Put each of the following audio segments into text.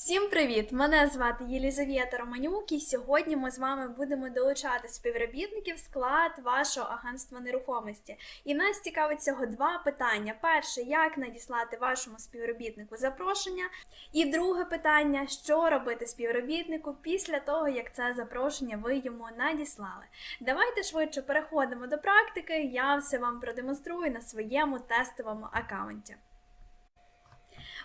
Всім привіт! Мене звати Єлізавета Романюк, і сьогодні ми з вами будемо долучати співробітників склад вашого агентства нерухомості. І нас цікавить цього два питання: перше, як надіслати вашому співробітнику запрошення, і друге питання, що робити співробітнику після того, як це запрошення ви йому надіслали. Давайте швидше переходимо до практики. Я все вам продемонструю на своєму тестовому аккаунті.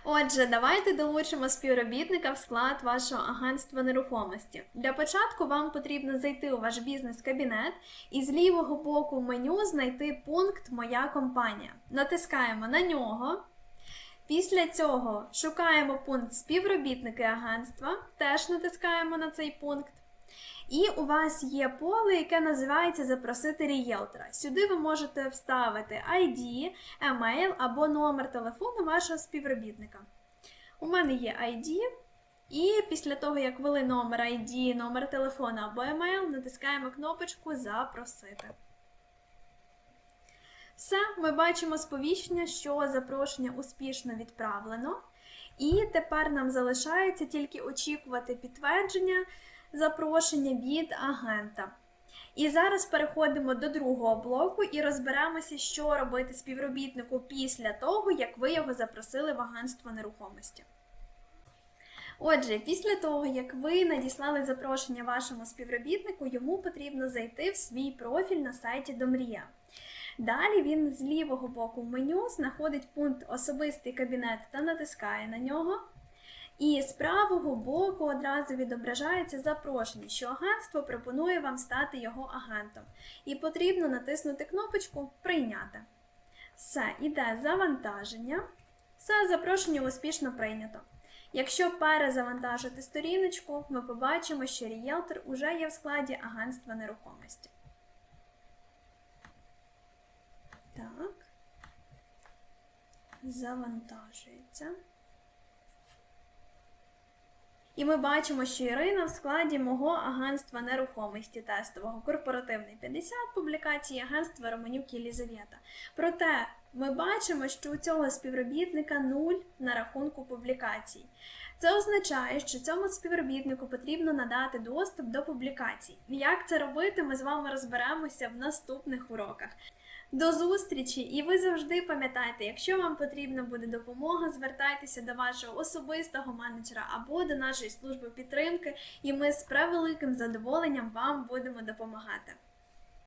Отже, давайте долучимо співробітника в склад вашого агентства нерухомості. Для початку вам потрібно зайти у ваш бізнес-кабінет і з лівого боку меню знайти пункт Моя компанія. Натискаємо на нього. Після цього шукаємо пункт співробітники агентства, теж натискаємо на цей пункт. І у вас є поле, яке називається Запросити рієлтора. Сюди ви можете вставити ID, емейл або номер телефону вашого співробітника. У мене є ID, і після того, як ввели номер ID, номер телефону або емейл, натискаємо кнопочку Запросити. Все, ми бачимо сповіщення, що запрошення успішно відправлено. І тепер нам залишається тільки очікувати підтвердження запрошення від агента. І зараз переходимо до другого блоку і розберемося, що робити співробітнику після того, як ви його запросили в агентство нерухомості. Отже, після того, як ви надіслали запрошення вашому співробітнику, йому потрібно зайти в свій профіль на сайті Домрія. Далі він з лівого боку меню знаходить пункт Особистий кабінет та натискає на нього. І з правого боку одразу відображається запрошення, що агентство пропонує вам стати його агентом. І потрібно натиснути кнопочку Прийняти. Все, іде завантаження. Все, запрошення успішно прийнято. Якщо перезавантажити сторіночку, ми побачимо, що рієлтор уже є в складі агентства нерухомості. Так. Завантажується. І ми бачимо, що Ірина в складі мого агентства нерухомості тестового корпоративний 50 публікацій агентства Романюк Єлізавета. Проте ми бачимо, що у цього співробітника нуль на рахунку публікацій. Це означає, що цьому співробітнику потрібно надати доступ до публікацій. Як це робити, ми з вами розберемося в наступних уроках. До зустрічі! І ви завжди пам'ятайте, якщо вам потрібна буде допомога, звертайтеся до вашого особистого менеджера або до нашої служби підтримки, і ми з превеликим задоволенням вам будемо допомагати.